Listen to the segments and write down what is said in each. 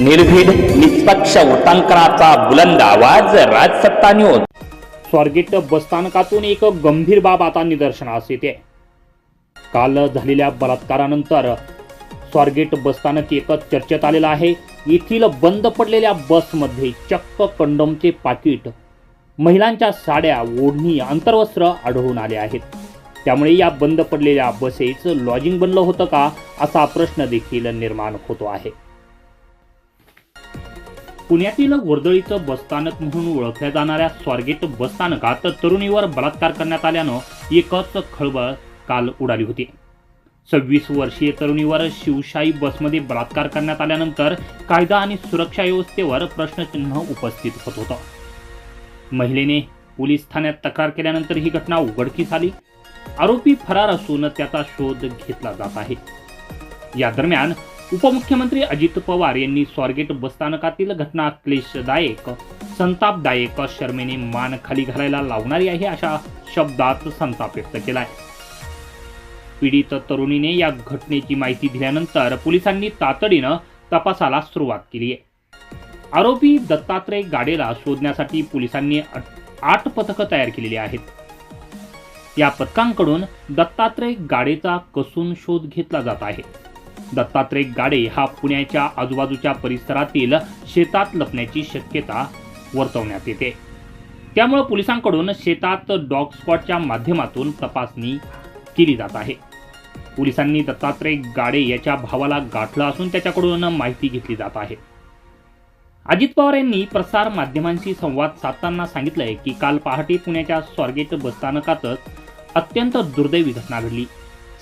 निर्भीड निष्पक्ष वृत्तांकनाचा बुलंद आवाज राजसत्ता न्यूज स्वारगेट बसस्थानकातून एक गंभीर बाब आता निदर्शनास येते. काल झालेल्या बलात्कारानंतर स्वारगेट बसस्थानक एकच चर्चेत आलेलं आहे. येथील बंद पडलेल्या बसमध्ये चक्क कंडोमचे पाकिट महिलांच्या साड्या ओढणी अंतर्वस्त्र आढळून आले आहेत. त्यामुळे या बंद पडलेल्या बसेचं लॉजिंग बनलं होतं का असा प्रश्न देखील निर्माण होतो आहे. पुण्यातील वर्दळीचं बसस्थानक म्हणून ओळखल्या जाणाऱ्या स्वारगेट बसस्थानकात तरुणीवर बलात्कार करण्यात आल्यानं एकच खळबळ काल उडाली होती. सव्वीस वर्षीय तरुणीवर शिवशाही बसमध्ये बलात्कार करण्यात आल्यानंतर कायदा आणि सुरक्षा व्यवस्थेवर प्रश्नचिन्ह उपस्थित होत होतं. महिलेने पोलीस ठाण्यात तक्रार केल्यानंतर ही घटना उघडकीस आली. आरोपी फरार असून त्याचा शोध घेतला जात आहे. या दरम्यान उपमुख्यमंत्री अजित पवार यांनी स्वारगेट बसस्थानकातील घटना क्लेशदायक संतापदायक शर्मेने मान खाली घालायला लावणारी आहे अशा शब्दात संताप व्यक्त केला आहे पीडित तरुणीने या घटनेची माहिती दिल्यानंतर पोलिसांनी तातडीनं तपासाला सुरुवात केली आहे आरोपी दत्तात्रय गाडेला शोधण्यासाठी पोलिसांनी आठ- आठ पथकं तयार केलेली आहेत. या पथकांकडून दत्तात्रय गाडेचा कसून शोध घेतला जात आहे. दत्तात्रय गाडे हा पुण्याच्या आजूबाजूच्या परिसरातील शेतात लपण्याची शक्यता वर्तवण्यात येते. त्यामुळे पोलिसांकडून शेतात डॉग स्क्वॉडच्या माध्यमातून तपासणी केली जात आहे. पोलिसांनी दत्तात्रय गाडे याच्या भावाला गाठलं असून त्याच्याकडून माहिती घेतली जात आहे. अजित पवार यांनी प्रसार माध्यमांशी संवाद साधताना सांगितलंय की काल पहाटे पुण्याच्या स्वारगेट बसस्थानकातच अत्यंत दुर्दैवी घटना घडली.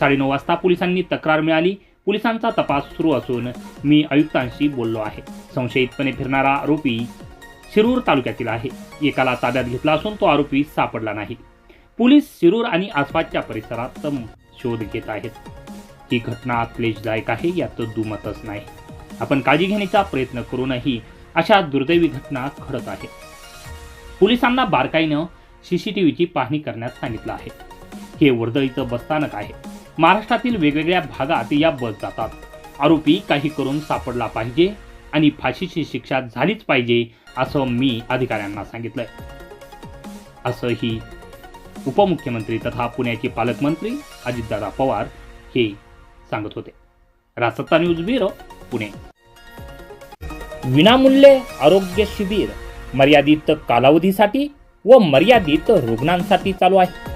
साडेनऊ वाजता पोलिसांनी तक्रार मिळाली. पोलिसांचा तपास सुरू असून मी आयुक्तांशी बोललो आहे. संशयितपणे फिरणारा आरोपी शिरूर तालुक्यातील आहे. एकाला ताब्यात घेतला असून तो आरोपी सापडला नाही. पोलीस शिरूर आणि आसपासच्या परिसरात शोध घेत आहेत. ही घटना क्लेशदायक आहे यात दुमतच नाही. आपण काळजी घेण्याचा प्रयत्न करूनही अशा दुर्दैवी घटना घडत आहे पोलिसांना बारकाईनं सीसीटीव्हीची पाहणी करण्यास सांगितलं आहे. हे वर्दळीचं बसस्थानक आहे. महाराष्ट्रातील वेगवेगळ्या भागात या बस जातात. आरोपी काही करून सापडला पाहिजे आणि फाशीची शिक्षा झालीच पाहिजे असं मी अधिकाऱ्यांना सांगितलंय. असंही उपमुख्यमंत्री तथा पुण्याचे पालकमंत्री अजितदादा पवार हे सांगत होते. Rasatta news bureau Pune. विनामूल्य आरोग्य शिबिर मर्यादित कालावधीसाठी व मर्यादित रुग्णांसाठी चालू आहे.